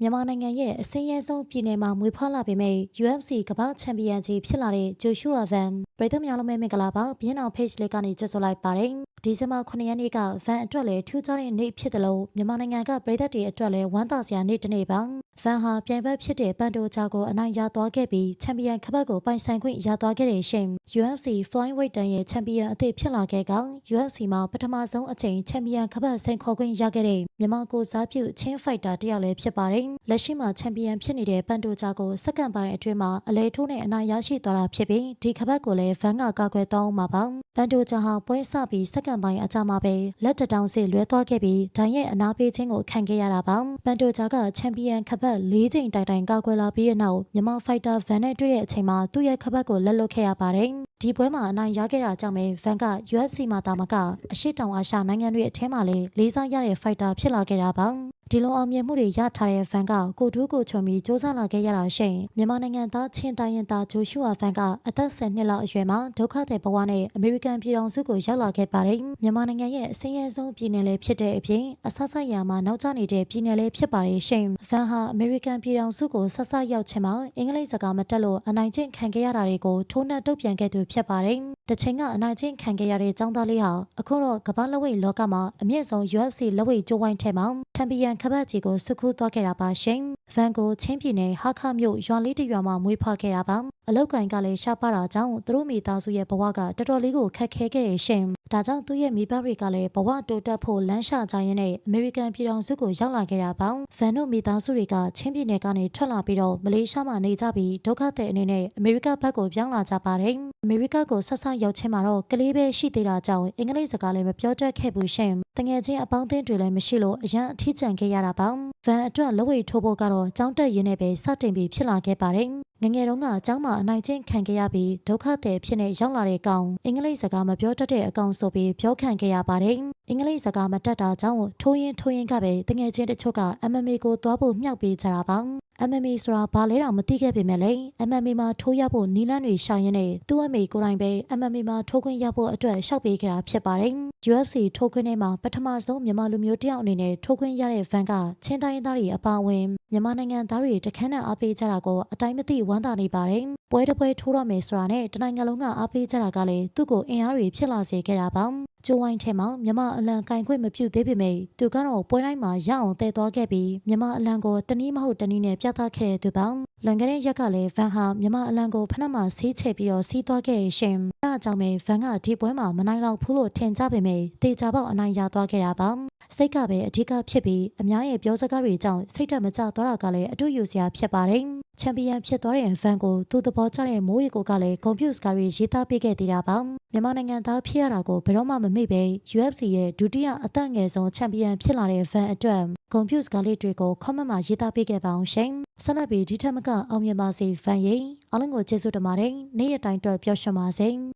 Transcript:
မြန်မာနိုင်ငံရဲ့အစင်းရဲဆုံးပြည်နယ်မှာမွေးဖွားလာပေမဲ့ UFC ကမ္ဘာချန်ပီယံကြီးဖြစ်လာတဲ့ဂျိုရှူအာဗန်ပြည်သူများလုံးပဲမင်္ဂလာပါဘင်းအောင် page လေးကနေကြိုဆိုလိုက်ပါတယ်ဒီဇင်ဘာ9ရက်နေ့ကဗန်အတွက်လည်းထူးခြားတဲ့နေ့ဖြစ်တယ်လို့မြန်မာနိုင်ငံကပြည်သက်တွေအတွက်လည်းဝမ်းသာစရာနေ့တစ်နေ့ပါ ဗန်ဟာပြိုင်ဘက်ဖြစ်တဲ့ပန်တိုဂျာကိုအနိုင်ရသွားခဲ့ပြီးချန်ပီယံခပတ်ကိုပိုင်ဆိုင်ခွင့်ရသွားခဲ့တဲ့ရှင် UFC Flyweight တန်ရဲ့ချန်ပီယံအသစ်ဖြစ်လာခဲ့က UFC မှာပထမဆုံးအချိန်ချန်ပီယံခပတ်ဆင်ခေါ်ခွင့်ရခဲ့တဲ့မြန်မာကိုစားပြုချင်းဖိုက်တာတယောက်လည်းဖြစ်ပါတယ်လက်ရှိမှာချန်ပီယံဖြစ်နေတဲ့ပန်တိုဂျာကိုစက္ကန့်ပိုင်းအတွင်းမှာအလဲထိုးနဲ့အနိုင်ရရှိသွားတာဖြစ်ပြီးဒီခပတ်ကိုလည်းဗန်ကကာကွယ်သွားအောင်မှာပါပန်တိုဂျာဟာပွဲစပြီးစက္ကန့်ပိုင်းအကြာမှာပဲလက်တတောင်စီလွဲသွားခဲ့ပြီးဒိုင်ရဲ့အနာပေးခြင်းကိုခံခဲ့ရတာပါပန်တိုဂျာကချန်ပီယံခပတ်၄ချိန်တိုင်တိုင်ကာကွယ်လာပြီးတဲ့နောက်မြန်မာဖိုက်တာဗန်နဲ့တွေ့တဲ့အချိန်မှာသူ့ရဲ့ခပတ်ကိုလက်လွတ်ခဲ့ရပါတယ်ဒီပွဲမှာအနိုင်ရခဲ့တာကြောင့်ပဲဗန်က UFC မှာတာမကအရှိတောင်အာရှနိုင်ငံတွေအထက်မှာလည်းလေးစားရတဲ့ဖိုက်တာဖြစ်လာခဲ့တာပါဒီလိုအောင်မြင်မှုတွေရထားတဲ့ဖန်ကကိုတူးကိုချွန်ပြီးစ조사လာခဲ့ရတာရှိရင်မြန်မာနိုင်ငံသားချင်းတိုင်းရင်သားဂျိုရှူအာဖန်ကအသက်10နှစ်လောက်အရွယ်မှာဒုက္ခသည်ဘဝနဲ့အမေရိကန်ပြည်ထောင်စုကိုရောက်လာခဲ့ပါတယ်မြန်မာနိုင်ငံရဲ့အစင်းရဲဆုံးပြည်နယ်လေးဖြစ်တဲ့အပြင်အဆဆရာမှာနောက်ကျနေတဲ့ပြည်နယ်လေးဖြစ်ပါတယ်ရှင်ဖန်ဟာအမေရိကန်ပြည်ထောင်စုကိုဆက်ဆက်ရောက်ချင်မှာအင်္ဂလိပ်စကားမတက်လို့အနိုင်ကျင့်ခံခဲ့ရတာတွေကိုထိုးနှက်တုတ်ပြန်ခဲ့သူဖြစ်ပါတယ်တချိန်ကအနိုင်ကျင့်ခံခဲ့ရတဲ့ចောင်းသားလေးဟာအခုတော့ကမ္ဘာလက်ဝိတ်လောကမှာအမြင့်ဆုံး UFC လက်ဝိတ်ကျိုးဝိုင်းထဲမှာချန်ပီယံခပတ်ကြီးကိုစုခုသွားခဲ့တာပါရှင်။ဗန်ကိုချင်းပြည်နယ်ဟာခမြို့ရွာလေးတစ်ရွာမှာမွေးဖွားခဲ့တာပါ။အလောက်ကင်ကလည်းရှားပါတာကြောင့်သူတို့မိသားစုရဲ့ဘဝကတော်တော်လေးကိုခက်ခဲခဲ့ရရှင်။ဒါကြောင့်သူ့ရဲ့မိဘတွေကလည်းဘဝတိုးတက်ဖို့လမ်းရှာကြရင်းနဲ့အမေရိကန်ပြည်ထောင်စုကိုရောက်လာခဲ့တာပါ။ဗန်တို့မိသားစုတွေကချင်းပြည်နယ်ကနေထွက်လာပြီးတော့မလေးရှားမှာနေကြပြီးဒုက္ခသည်အနေနဲ့အမေရိကဘက်ကိုပြောင်းလာကြပါတယ်။အမေရိကကိုဆက်ဆက်ရောက်ချင်းမှာတော့ကလေးပဲရှိသေးတာကြောင့်အင်္ဂလိပ်စကားလည်းမပြောတတ်ခဲ့ဘူးရှင်။တငယ်ချင်းအပေါင်းအသင်းတွေလည်းမရှိလို့အရန်အထီးကျန်ခဲ့ရတာပါ။ဗန်အတွက်လက်ဝိတ်ထိုးဖို့ကတော့ကတော့ကျောင်းတက်ရင်းနဲ့ပဲစတင်ပြီးဖြစ်လာခဲ့ပါတယ်။ငငယ်တုန်းကအကျောင်းမှာအနိုင်ကျင့်ခံခဲ့ရပြီးဒုက္ခသည်ဖြစ်နေရောက်လာတဲ့အကောင်အင်္ဂလိပ်စကားမပြောတတ်တဲ့အကောင်ဆိုပြီးပြောခံခဲ့ရပါတယ်။အင်္ဂလိပ်စကားမတတ်တာကြောင့်ထိုးရင်ထိုးရင်ကပဲတငယ်ချင်းတချို့ကအမမေကိုသွားဖို့မြှောက်ပေးကြတာပါ MMA ဆိုတာဘာလဲတော့မသိခဲ့ပေမဲ့လေ MMA မှာထိုးရဖို့နီလန်းတွေရှာရင်းနဲ့သူ့အမေကိုယ်တိုင်ပဲ MMA မှာထိုးခွင့်ရဖို့အတွက်ရှောက်ပေးခဲ့တာဖြစ်ပါတယ်။ UFC ထိုးခွင့်ထဲမှာပထမဆုံးမြန်မာလူမျိုးတယောက်အနေနဲ့ထိုးခွင့်ရတဲ့ဗန်ကချင်းတိုင်းသားတွေအပါအဝင်မြန်မာနိုင်ငံသားတွေတခန်းနဲ့အားပေးကြတာကိုအတိုင်းမသိဝမ်းသာနေပါတယ်။ပွဲတစ်ပွဲထိုးရမယ်ဆိုတာနဲ့တနိုင်ငံလုံးကအားပေးကြတာကလည်းသူ့ကိုအင်အားတွေဖြစ်လာစေခဲ့တာပါ။ကျိုးဝိုင်းထဲမှာမြမအလံကင်ခွင့်မပြုသေးပေမဲ့သူကတော့ပွဲတိုင်းမှာရအောင်တည်သွားခဲ့ပြီးမြမအလံကိုတနည်းမဟုတ်တနည်းနဲ့ပြသခဲ့တဲ့သူပါလွန်ခဲ့တဲ့ရက်ကလည်းဗန်ဟာမြမအလံကိုဖနက်မှာဆေးချပြီးတော့စီးသွားခဲ့ရှင်အဲအ ကြောင်းပဲဗန်ကဒီပွဲမှာမနိုင်တော့ဘူးလို့ထင်ကြပေမဲ့တေချာပေါက်အနိုင်ရသွားခဲ့တာပါစိတ်ကပဲအဓိကဖြစ်ပြီးအများရဲ့ပြောစကားတွေကြောင့်စိတ်တက်မကျသွားတာကလည်းအတူယူစရာဖြစ်ပါတယ်ချန်ပီယံဖြစ်သွားတဲ့ဗန်ကိုသူ့သဘောကျတဲ့မိုးရီကိုကလည်းကွန်ပျူတာကတွေရေးသားပေးခဲ့သေးတာပါမြန်မာနိုင်ငံသားဖြစ်ရတာကိုဘယ်တော့မှမမေ့ပဲ UFC ရဲ့ဒုတိယအသက်ငယ်ဆုံးချန်ပီယံဖြစ်လာတဲ့ဗန်အတွက်ကွန်ပျူတာကလေးတွေကို comment မှာရေးသားပေးခဲ့ပါအောင်ရှင်ဆက်လက်ပြီးဒီထက်မကအောင်မြင်ပါစေဗန်ရင်အားလုံးကိုကျေးဇူးတင်ပါတယ်နေ့ရက်တိုင်းအတွက်ပျော်ရွှင်ပါစေ